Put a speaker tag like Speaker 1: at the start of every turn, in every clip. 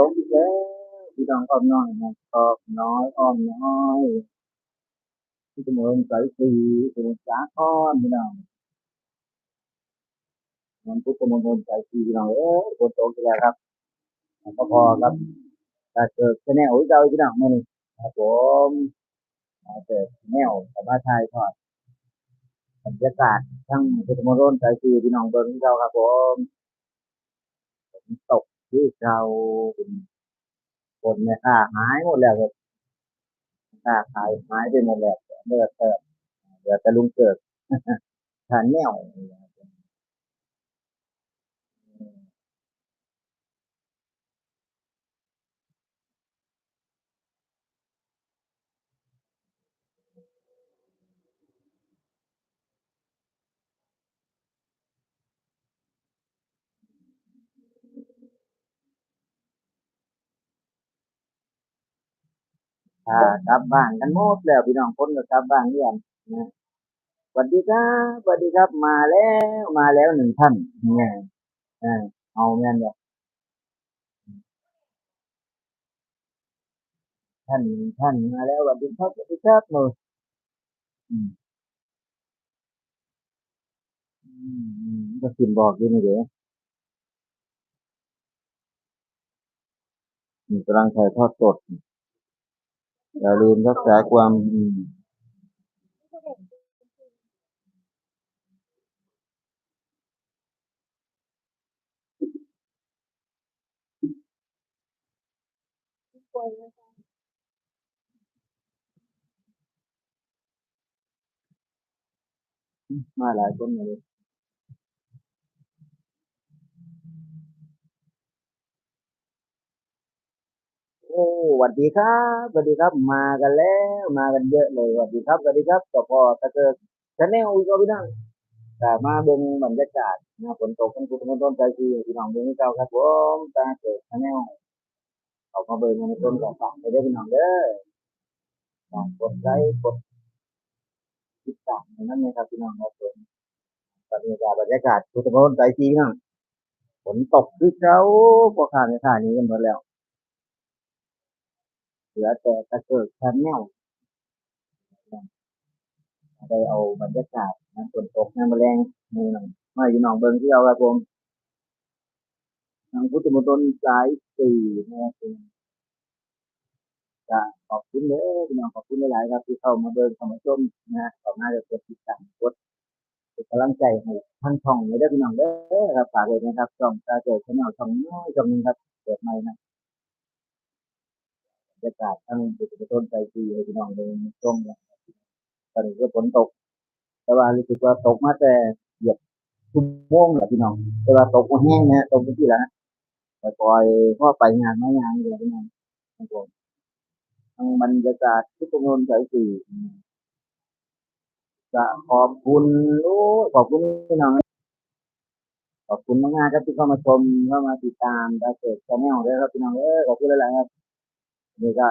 Speaker 1: ตกอีกแล้วพี่น้องอ้อมน้อยนะอ้อมน้อยอ้อมน้อยที่ตำบลสายสีสมุทรสาครพี่น้องมันพุทธมณฑลสายสีพี่น้องเอ้ยฝนตกอีกแล้วครับก็พอครับถ้าเกิดแนวเจ้าพี่น้องมันครับผมถ้าเกิดแนวสบายไทยทอดบรรยากาศทั้งพุทธมณฑลสายสีพี่น้องเบิ่งเจ้าครับผมฝนตก คือเก่าคนเนี่ยค่าหายหมดแล้วครับค่าขายหายไปหมดแล้วเมื่อเกิดเดี๋ยวจะลุงเกิดทานแนว อ่ากลับบ้านกันหมดแล้วพี่น้องคนก็กลับบ้านเรียนนะสวัสดีครับสวัสดีครับ มาแล้วมาแล้วหนึ่งท่านเนี่ยอ่าเอาเงี้ยเนี่ยท่านท่านมาแล้วสวัสดีครับสวัสดีครับหนูอืมอืมอืมก็พิมพ์บอกอยู่นี่เดี๋ยวกำลังถ่ายทอดสด อย่าลืมรักษาความอืมมาหลายคนเลย โอ้สวัสดีครับสวัสดีครับ มากันแล้วมากันเยอะเลยสวัสดีครับสวัสดีครับก็พอตะเกิดชาแนลอีกแล้วพี่น้องแต่มาเบิ่งบรรยากาศนะฝนตกทั้งพุทธมณฑลใจที่พี่น้องเบิ่งเก่าครับผมตาเกิดชาแนลเอามาเบิ่งในต้นกับฝากไปได้พี่น้องเด้อฝากกดไลค์กดติดตามนนั้นนะครับพี่น้องครับผมบรรยากาศบรรยากาศพุทธมณฑลใจที่พี่น้องฝนตกคือเช้าพอขาดในท่านี้กันหมดแล้ว เหลือแต่ตะเกิดชาแนลได้เอาบรรยากาศนะฝนตกน้ำแรงนี่น้องมาพี่นองเบิงที่เอาครับผมทางพุทธมณฑลสายสี่นะครับขอบคุณเลยพี่น้องขอบคุณหลายๆครับที่เข้ามาเบิ่งเข้ามาชมนะฮะขอบคุณจะกดติดตามกดเป็นกำลังใจให้ทั้งช่องเลยเด้พี่น้องเด้อครับฝากเลยนะครับช่องตาเกิดชแนลช่องน้อยช่องนึงครับเปิดใหม่นะ บรรยากาศทั้งจุดต้นใจดีให้พี่น้องเดินชมนะตอนนี้ก็ฝนตก แต่ว่ารู้สึกว่าตกมาแต่เหยียบชั่วโมงแหละพี่น้อง แต่ว่าตกแห้งนะตกที่แล้วนะปล่อยๆพอไปงานไมางานเลยพี่น้องครับผมทั้งบรรยากาศทุกคนใจสีจะขอบคุณโอ้ขอบคุณพี่น้องขอบคุณมากๆครับที่เข้ามาชมเข้ามาติดตามดาเกิดชาแนลด้วยครับพี่น้องเออขอบคุณหลายๆครับ นี่ก็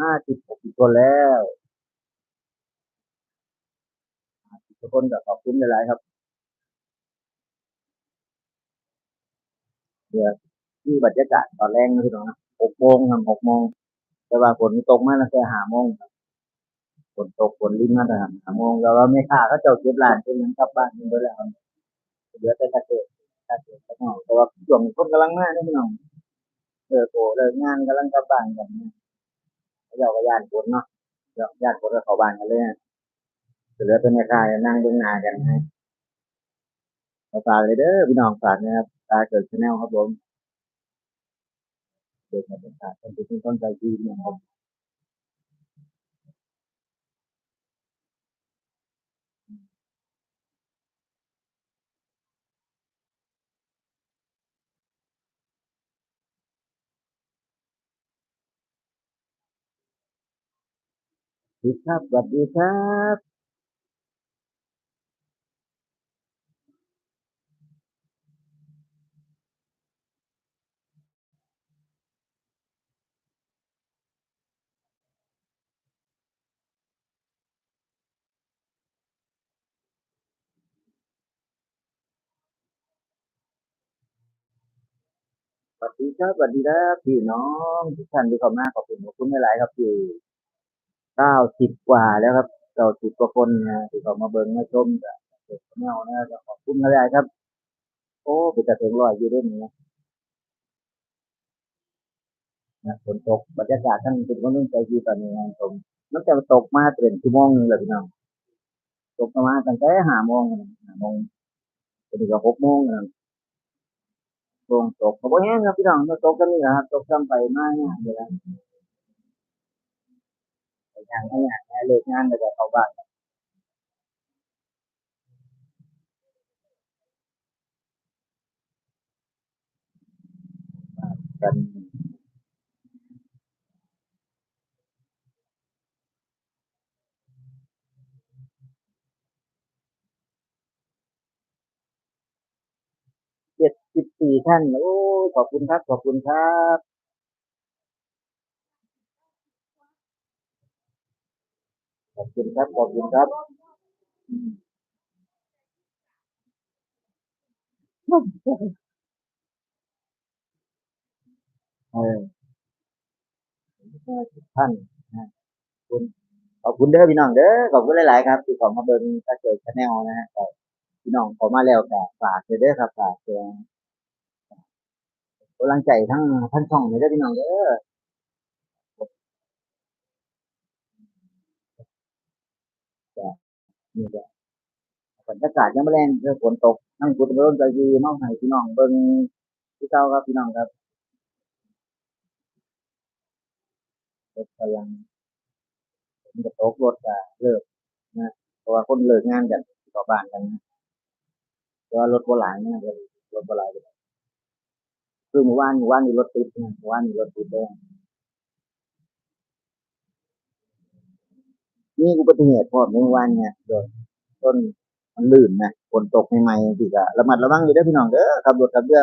Speaker 1: ห้าสิบหกสิบคนแล้วทุกคนก็ขอบคุณหลายๆครับเดี๋ยวที่บรรยากาศตอนแรกนะพี่น้องนะหกโมงครับหกโมงแต่ว่าฝนตกมาแล้วแค่หาโมงครับฝนตกฝนลิ้นมาแต่ห้าโมงแล้วว่าไม่ค่าเขาเจ้าเก็บร้านเป็นยังกลับบ้านกันไปแล้วเหลือแต่ตะเกิดตะเกิดตะเนาแต่ว่าช่วงคนกำลังมาเนี่ยพี่น้องเออโอ้เลิกงานกำลังกลับบ้านกันเขา เจ้าก็ย่านฝนเนาะเจ้าย่านฝนก็เข้าบ้านกันเลยนะเหลือแต่แม่ค้านั่งเบื้องหน้ากันให้ฝากเลยเด้อพี่น้องฝากนะครับตาเกิดชาแนลครับผมเด็กมาเป็นตาเป็นที่ต้นใจดีนะครับ ดีครับสวัสดีครับสวัสดีครับสวัสดีครับพี่น้องทุกท่านที่เข้ามาขอบคุณขอบคุณหลายๆครับพี่ ก้าสิบกว่าแล้วครับเก้าสิบกว่าคนนะที่เขามาเบิ่งมาชมกับเด็กแนวนะครับขอบคุณหลายๆครับ โอ้เป็นแต่ถึงร้อยอยู่ด้วยนี่นะฝนตกบรรยากาศท่านเป็นคนนุ่งใจดีตอนนี้นะผมมันจะตกมาเป็นชั่วโมงเลยพี่น้องตกประมาณตั้งแต่ห้าโมงห้าโมงจนถึงหกโมงนะช่วงตกเขาบอกแห้งครับพี่น้องมันตกกันนี่แหละครับตกซ้ำไปมากเนี่ยเดี๋ยว งานให้งานให้เลิกงานแล้วก็เข้าบ้านกันเจ็ดสิบสี่ท่าน โอ้ ขอบคุณครับ ขอบคุณครับ ขอบคุณครับ ขอบคุณครับ เออท่านนะขอบคุณขอบคุณเด้อพี่น้องเด้อขอบคุณหลาย ๆ ครับที่ขอมาเบิ่งตาเกิดชาแนลนะฮะพี่น้องขอมาแล้วก็ฝากเลยเด้อครับฝากเสียกำลังใจทั้งทั้งช่องเลยเด้อพี่น้องเด้อ นี่ก็บรรยากาศยังไม่แรงเด้อฝนตกนั่งกุดเบิ่งใจดีน้องให้พี่น้องเบิ่งที่เก่าครับพี่น้องครับรถกำลังฝนก็ตกรถก็เลิกนะเพราะว่าคนเลิกงานกันต่อบ้านกันนะแต่ว่ารถโบ่หลายนะรถรถบ่หลายเลยคือเมื่อวานเมื่อวานนี่รถติดนะเมื่อวานนี่รถติดเลย มีอุบัติเหตุพอมเมื่อวานเนี่ยโดนต้นมันลื่นนะฝนตกใหม่ๆที่ก็ระมัดระวังอยู่ด้อพี่น้องเด้อขับรถขับเรือ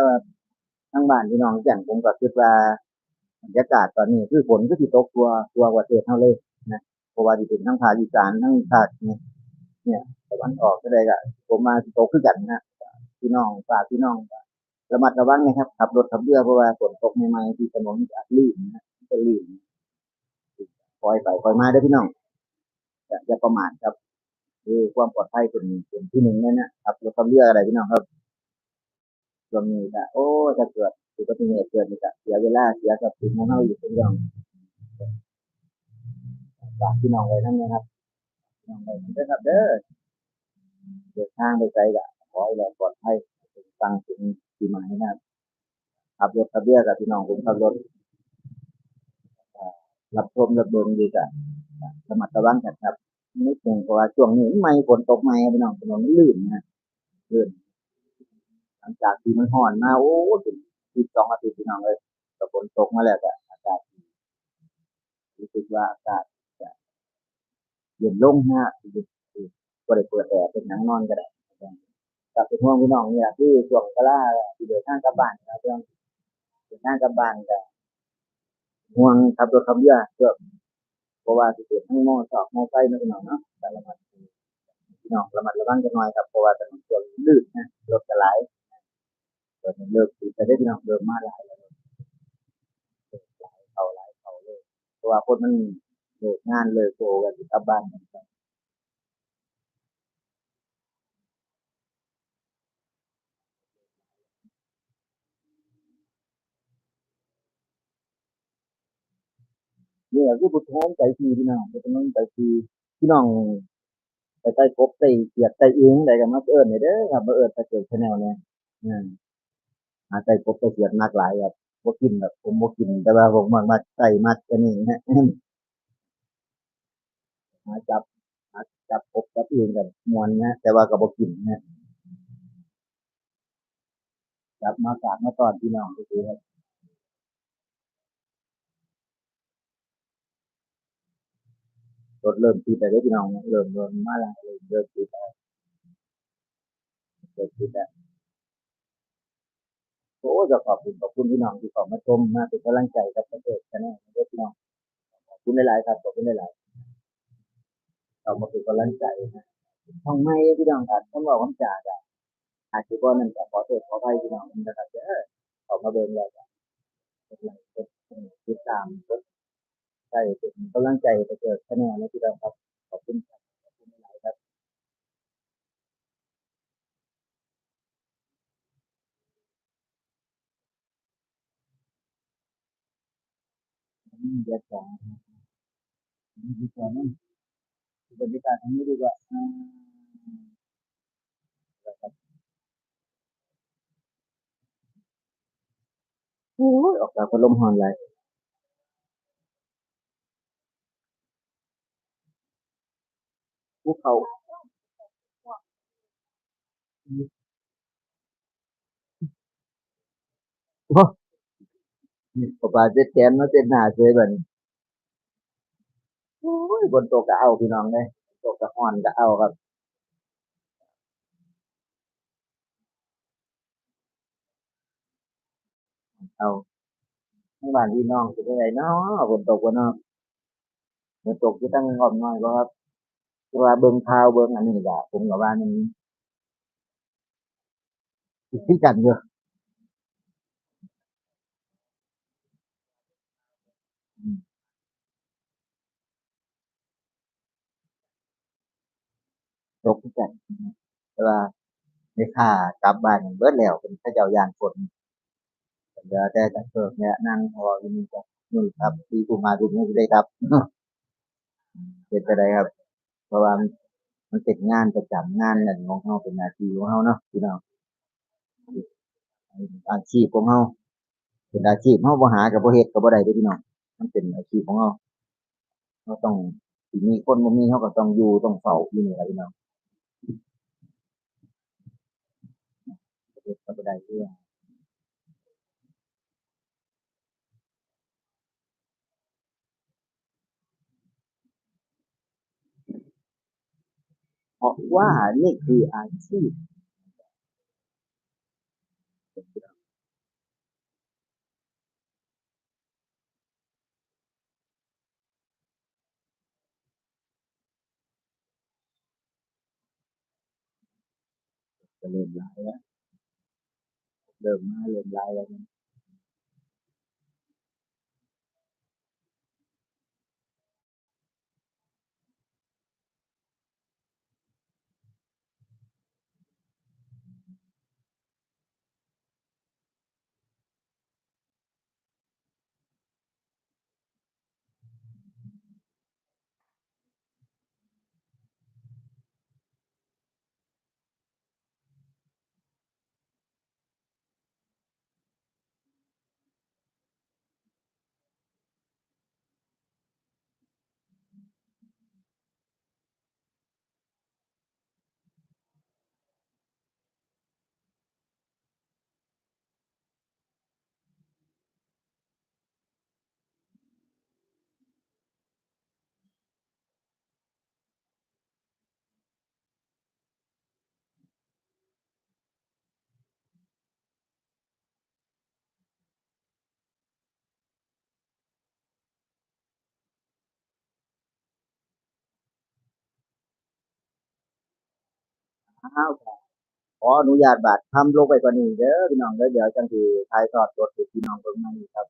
Speaker 1: ทั้งบ้านพี่น้องอย่างผมก็คิดว่าบรรยากาศตอนนี้คือฝนก็สิตกตัวตัวกว่าประเทศเฮาเลยนะเพราะว่าที่เป็นทั้งภาคอีสานทั้งภาคเนี่ยเนี่ยตะวันออกก็ได้ก็ผมมาสิตกคือกันนะพี่น้องฝากพี่น้องระมัดระวังนะครับขับรถขับเรือเพราะว่าฝนตกใหม่ๆที่ถนนอาจลื่นนะจะลื่นปล่อยไปปล่อยมาด้อพี่น้อง อย่าประมาทครับคือความปลอดภัยเป็นเป็นที่หนึ่งเลยนะครับรถขับเรืออะไรพี่น้องครับช่วงนี้ก็โอ้ถ้าเกิดอุบัติเหตุเกิดนี่ก็เสียเวลาเสียทรัพย์สินของเราอยู่พี่น้องฝากพี่น้องไว้นั่นนะครับพี่น้องไว้นั่นเด้ครับ เด้อเดินทางไปไกลก็ขอให้เราปลอดภัยถึงฟังถึงที่หมายนะครับขับรถขับเรือกับพี่น้องผมขับรถ รับชมรับเบิ่งดีกันระมัดระวังกันครับนิดหนึ่งเพราะว่าช่วงนี้ไม่ฝนตกไม่พี่น้องถนนมันลื่นนะลื่นหลังจากที่มันห่อนมาโอ้ถึงที่สองอาทิตย์พี่น้องเลยแต่ฝนตกมาแล้วก็อากาศรู้สึกว่าอากาศจะเย็นลงฮะก็ได้เปิดแอร์เป็นหนังนอนก็ได้กับเป็นห่วงพี่น้องนี่แหละที่ช่วงเวลาที่เดินทางกลับบ้านนะเพื่อนเดินทางกลับบ้านก็ ห่วงขับรถขับเรือเพื่อเพราะว่าสิเกิดทั้งมอสอบมอไซค์นะพี่น้องเนาะแต่ละมันพี่น้องระมัดระวังกันหน่อยครับเพราะว่าถนนส่วนลื่นนะรถจะไหลายเกิดเลิกติดจะได้พี่น้องเดินมาหลายแล้วเขาหลายเขาเลยเพราะว่าคนมันเลิกงานเลิกโกกันกลับบ้าน คือผู้ท้อมใจทีพี่น้องบุตรหอมใจทีพี่น้องไปใต้กบใต้เกียดใต้เอื้องใดกันมาเอิญเนี่ยเด้อครับมาเอิญตะเกียบชาแนลเนี่ยอืมหาใต้กบใต้เกียดมากหลายครับบ่กินแบบผมบ่กิน แต่ว่าผมมักมักใต้มักอันนี้นะหาจับหาจับกบจับเอื้องกันมวนนะแต่ว่าก็บ่กินนะจับมาฝากมาตอนพี่น้องซื่อๆครับ รถเริ่มติดแล้วเด้พี่น้องเริ่มเริ่มมาแล้วเริ่มเริ่มติดแล้วเริ่มติดแล้วโอ้จะขอบคุณขอบคุณพี่น้องที่ข้ามาชมมาเป็นกำลังใจกับประเทศชาแนลเด้อพี่น้องขอบคุณหลายๆครับขอบคุณหลายๆเรามาเป็นกำลังใจนะช่องใหม่พี่น้องครับต้องบอกคำจาจ้ะอาจสิบ่นั่นก็ขอโทษขออภัยพี่น้องนะครับเด้อข้ามาเบิ่งแล้วก็ดไลค์กดติดตามกด ใช่เป็นกำลังใจให้เกิดคะแนนนะพี่น้องครับ ขอบคุณครับขอบคุณหลายครับอืมเดี๋ยวก่อนนี่ดีกว่านั่นบรรยากาศทางนี้ดีกว่าอ่าครับโอ้ยออกจากพัดลมหอนเลย ภูเขาโอ้นี่ปาเจ็ดแขนมาเต็นหน้าเฉยแบบนี้โอ้ยบนโต๊ะก็เอาพี่น้องเลยโต๊ะก็อ่อนก็เอาครับเอาทั้งบ้านพี่น้องจะได้ไรเนาะฝนตกวะเนาะฝนตกจะตั้งงอมน้อยบ่ครับ วลาเบิ่งข่าวเบิ่งอันนี้ก็ผมกับว่ามันสิคือกันอยู่ตกคือกันเวลาในค่ากลับบ้านเบิดแล้วเป็นพระเจ้ายานฝนเหลือแต่จะเกิดเนี่ยนั่งพออยู่นี่ก็นู่นครับที่กูมาดูนี่ได้ครับเป็นไปได้ครับ เพราะว่ามันเป็นงานประจำงานนั่นของเฮาเป็นหน้าที่ของเฮาเนาะพี่น้องอาชีพของเฮาเป็นอาชีพเฮาบ่หากับบ่เฮ็ดก็บ่ได้เด้อพี่น้องมันเป็นอาชีพของเฮาเราต้องสิมีคนบ่มีเฮาก็ต้องอยู่ต้องเฝ้าอยู่นี่ล่ะพี่น้องเฮ็ดก็บ่ได้เรื่อง ราะว่านี่คืออาชีพ เริ่มลายแล้วเริ่มมาเริ่มลายแล้วาวขออนุญาตบาททำลงไปกว่านี้เด้อพี่น้องเด้อเดี๋ยวจังสิถ่ายทอดสดให้พี่น้องเบิ่งใหม่ครับ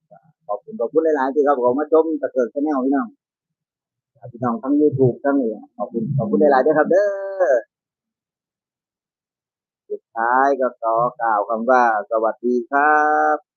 Speaker 1: ขอบคุณขอบคุณหลาย ๆ ที่ครับผมมาชมตะเกิดแชนแนลพี่น้องพี่น้องทั้งยูทูบทั้งนี่ขอบคุณขอบคุณหลาย ๆ ด้อครับ เด้อสุดท้ายก็ขอกล่าวคำว่าสวัสดีครับ